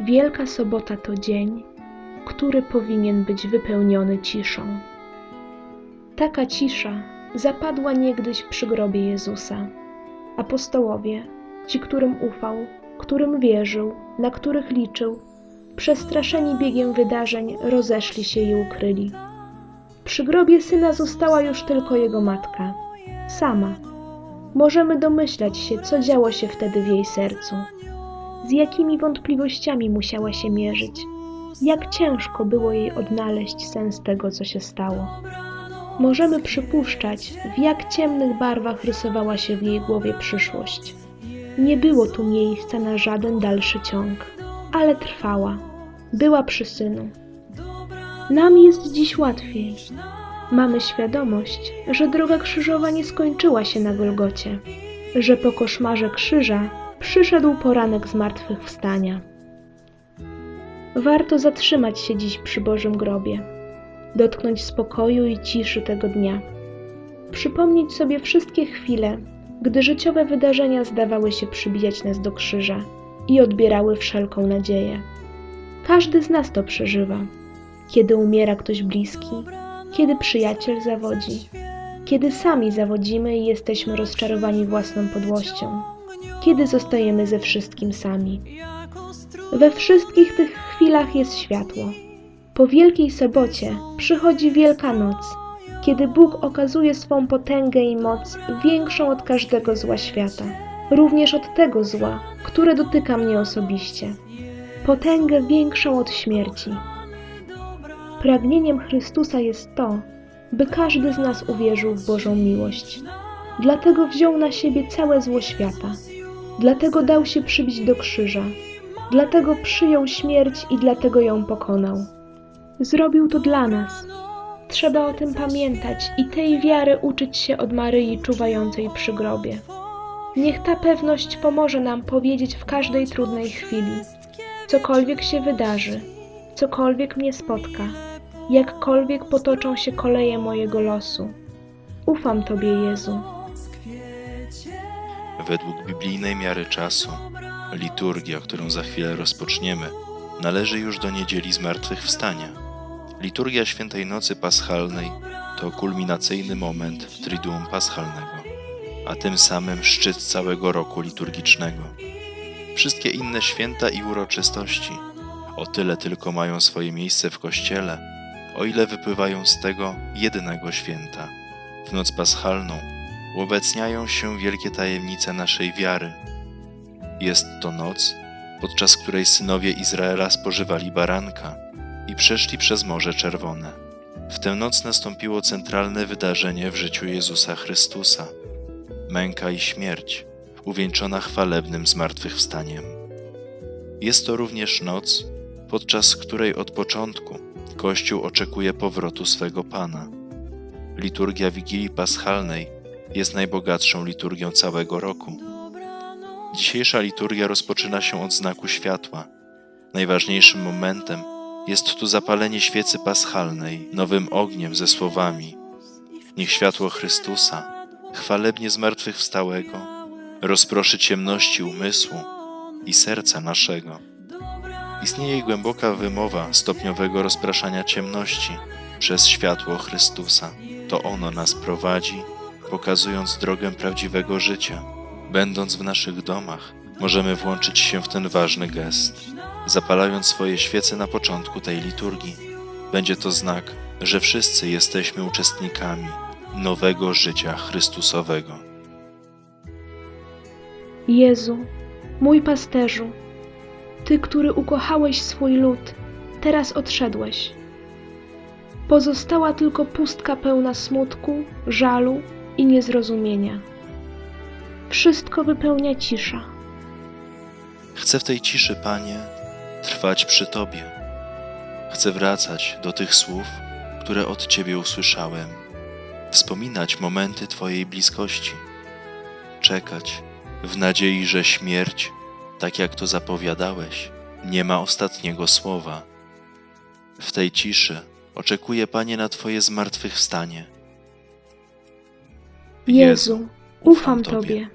Wielka Sobota to dzień, który powinien być wypełniony ciszą. Taka cisza zapadła niegdyś przy grobie Jezusa. Apostołowie, ci, którym ufał, którym wierzył, na których liczył, przestraszeni biegiem wydarzeń, rozeszli się i ukryli. Przy grobie syna została już tylko jego matka, sama. Możemy domyślać się, co działo się wtedy w jej sercu, z jakimi wątpliwościami musiała się mierzyć, jak ciężko było jej odnaleźć sens tego, co się stało. Możemy przypuszczać, w jak ciemnych barwach rysowała się w jej głowie przyszłość. Nie było tu miejsca na żaden dalszy ciąg, ale trwała. Była przy synu. Nam jest dziś łatwiej. Mamy świadomość, że droga krzyżowa nie skończyła się na Golgocie, że po koszmarze krzyża przyszedł poranek zmartwychwstania. Warto zatrzymać się dziś przy Bożym grobie, dotknąć spokoju i ciszy tego dnia, przypomnieć sobie wszystkie chwile, gdy życiowe wydarzenia zdawały się przybijać nas do krzyża i odbierały wszelką nadzieję. Każdy z nas to przeżywa, kiedy umiera ktoś bliski, kiedy przyjaciel zawodzi, kiedy sami zawodzimy i jesteśmy rozczarowani własną podłością, kiedy zostajemy ze wszystkim sami. We wszystkich tych chwilach jest światło. Po Wielkiej Sobocie przychodzi Wielka Noc, kiedy Bóg okazuje swą potęgę i moc większą od każdego zła świata, również od tego zła, które dotyka mnie osobiście. Potęgę większą od śmierci. Pragnieniem Chrystusa jest to, by każdy z nas uwierzył w Bożą miłość. Dlatego wziął na siebie całe zło świata. Dlatego dał się przybić do krzyża. Dlatego przyjął śmierć i dlatego ją pokonał. Zrobił to dla nas. Trzeba o tym pamiętać i tej wiary uczyć się od Maryi czuwającej przy grobie. Niech ta pewność pomoże nam powiedzieć w każdej trudnej chwili: cokolwiek się wydarzy, cokolwiek mnie spotka, jakkolwiek potoczą się koleje mojego losu. Ufam Tobie, Jezu. Według biblijnej miary czasu, liturgia, którą za chwilę rozpoczniemy, należy już do niedzieli zmartwychwstania. Liturgia Świętej Nocy Paschalnej to kulminacyjny moment Triduum Paschalnego, a tym samym szczyt całego roku liturgicznego. Wszystkie inne święta i uroczystości o tyle tylko mają swoje miejsce w Kościele, o ile wypływają z tego jednego święta. W noc paschalną uobecniają się wielkie tajemnice naszej wiary. Jest to noc, podczas której synowie Izraela spożywali baranka i przeszli przez Morze Czerwone. W tę noc nastąpiło centralne wydarzenie w życiu Jezusa Chrystusa męka i śmierć, uwieńczona chwalebnym zmartwychwstaniem. Jest to również noc, podczas której od początku Kościół oczekuje powrotu swego Pana. Liturgia Wigilii Paschalnej jest najbogatszą liturgią całego roku. Dzisiejsza liturgia rozpoczyna się od znaku światła. Najważniejszym momentem jest tu zapalenie świecy paschalnej nowym ogniem ze słowami: Niech światło Chrystusa, chwalebnie zmartwychwstałego, rozproszy ciemności umysłu i serca naszego. Istnieje głęboka wymowa stopniowego rozpraszania ciemności przez światło Chrystusa. To ono nas prowadzi, pokazując drogę prawdziwego życia. Będąc w naszych domach, możemy włączyć się w ten ważny gest, zapalając swoje świece na początku tej liturgii. Będzie to znak, że wszyscy jesteśmy uczestnikami nowego życia Chrystusowego. Jezu, mój pasterzu, Ty, który ukochałeś swój lud, teraz odszedłeś. Pozostała tylko pustka pełna smutku, żalu i niezrozumienia. Wszystko wypełnia cisza. Chcę w tej ciszy, Panie, trwać przy Tobie. Chcę wracać do tych słów, które od Ciebie usłyszałem, wspominać momenty Twojej bliskości, czekać w nadziei, że śmierć, tak jak to zapowiadałeś, nie ma ostatniego słowa. W tej ciszy oczekuję, Panie, na Twoje zmartwychwstanie. Jezu, ufam Tobie.